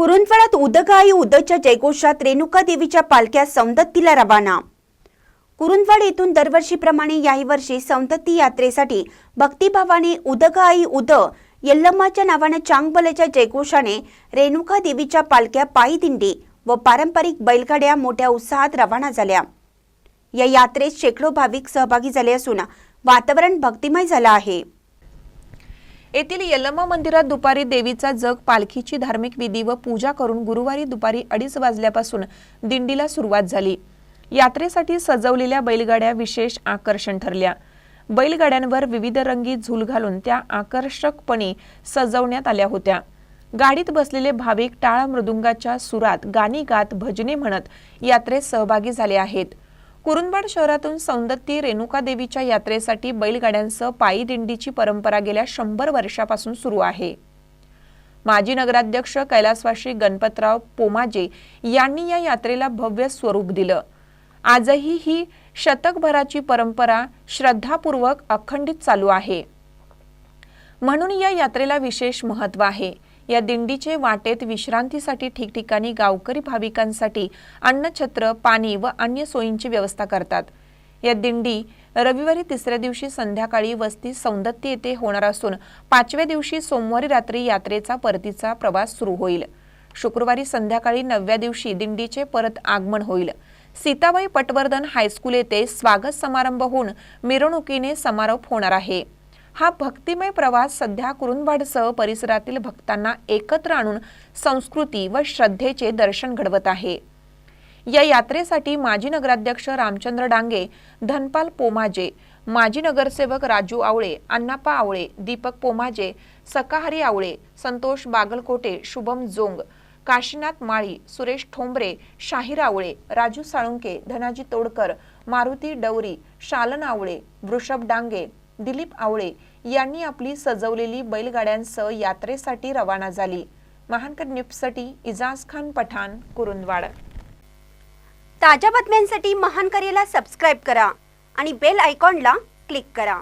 कुरुंदवाडात उदगाई उदच्या जयघोषात रेणुका देवीच्या पालख्या सौंदत्तीला रवाना. कुरुंदवाड येथून दरवर्षीप्रमाणे याही वर्षी सौंदत्ती यात्रेसाठी भक्तिभावाने उदगाई उद यल्लम्माच्या नावानं चांगबलाच्या जयघोषाने रेणुका देवीच्या पालख्या पायी दिंडी व पारंपरिक बैलगाड्या मोठ्या उत्साहात रवाना झाल्या. या यात्रेत शेकडो भाविक सहभागी झाले असून वातावरण भक्तिमय झालं आहे. येथील यल्लम्मा मंदिरात दुपारी देवीचा जग पालखीची धार्मिक विधी व पूजा करून गुरुवारी दुपारी अडीच वाजल्यापासून दिंडीला सुरुवात झाली. यात्रेसाठी सजवलेल्या बैलगाड्या विशेष आकर्षण ठरल्या. बैलगाड्यांवर विविध रंगी झूल घालून त्या आकर्षकपणे सजवण्यात आल्या होत्या. गाडीत बसलेले भाविक टाळ मृदुंगाच्या सुरात गाणी गात भजने म्हणत यात्रेत सहभागी झाले आहेत. कुरुंदवाड शहरातून सौंदत्ती रेणुका देवीच्या यात्रेसाठी बैलगाड्यांसह पायी दिंडीची परंपरा गेल्या शंभर वर्षापासून सुरू आहे. माजी नगराध्यक्ष कैलासवाशी गणपतराव पोमाजे यांनी या यात्रेला भव्य स्वरूप दिलं. आजही ही शतकभराची परंपरा श्रद्धापूर्वक अखंडित चालू आहे. म्हणून या यात्रेला विशेष महत्त्व आहे. या दिंडीचे वाटेत विश्रांतीसाठी ठिकठिकाणी गावकरी भाविकांसाठी अन्नछत्र पाणी व अन्य सोयींची व्यवस्था करतात. या दिंडी रविवारी तिसऱ्या दिवशी संध्याकाळी वस्ती सौंदत्ती येथे होणार असून पाचव्या दिवशी सोमवारी रात्री यात्रेचा परतीचा प्रवास सुरू होईल. शुक्रवारी संध्याकाळी नवव्या दिवशी दिंडीचे परत आगमन होईल. सीताबाई पटवर्धन हायस्कूल येथे स्वागत समारंभ होऊन मिरवणुकीने समारोप होणार आहे. हा भक्तिमय प्रवास सध्या कुरुंदवाडसह परिसरातील भक्तांना एकत्र आणून संस्कृती व श्रद्धेचे दर्शन घडवत आहे. या यात्रेसाठी माजी नगराध्यक्ष रामचंद्र डांगे धनपाल पोमाजे माजी नगरसेवक राजू आवळे अण्णाप्पा आवळे दीपक पोमाजे सकाहरी आवळे संतोष बागलकोटे शुभम जोंग काशीनाथ माळी सुरेश ठोंबरे शाहीर आवळे राजू साळुंके धनाजी तोडकर मारुती डवरी शालन आवळे वृषभ डांगे दिलीप आवळे यांनी आपली सजवलेली बैलगाड्यांसह यात्रेसाठी रवाना झाली. महानकर न्यूजसाठी इजाज खान पठाण कुरुंदवाड. ताज्या बातम्यांसाठी महानकरेला सबस्क्राईब करा आणि बेल आयकॉनला क्लिक करा.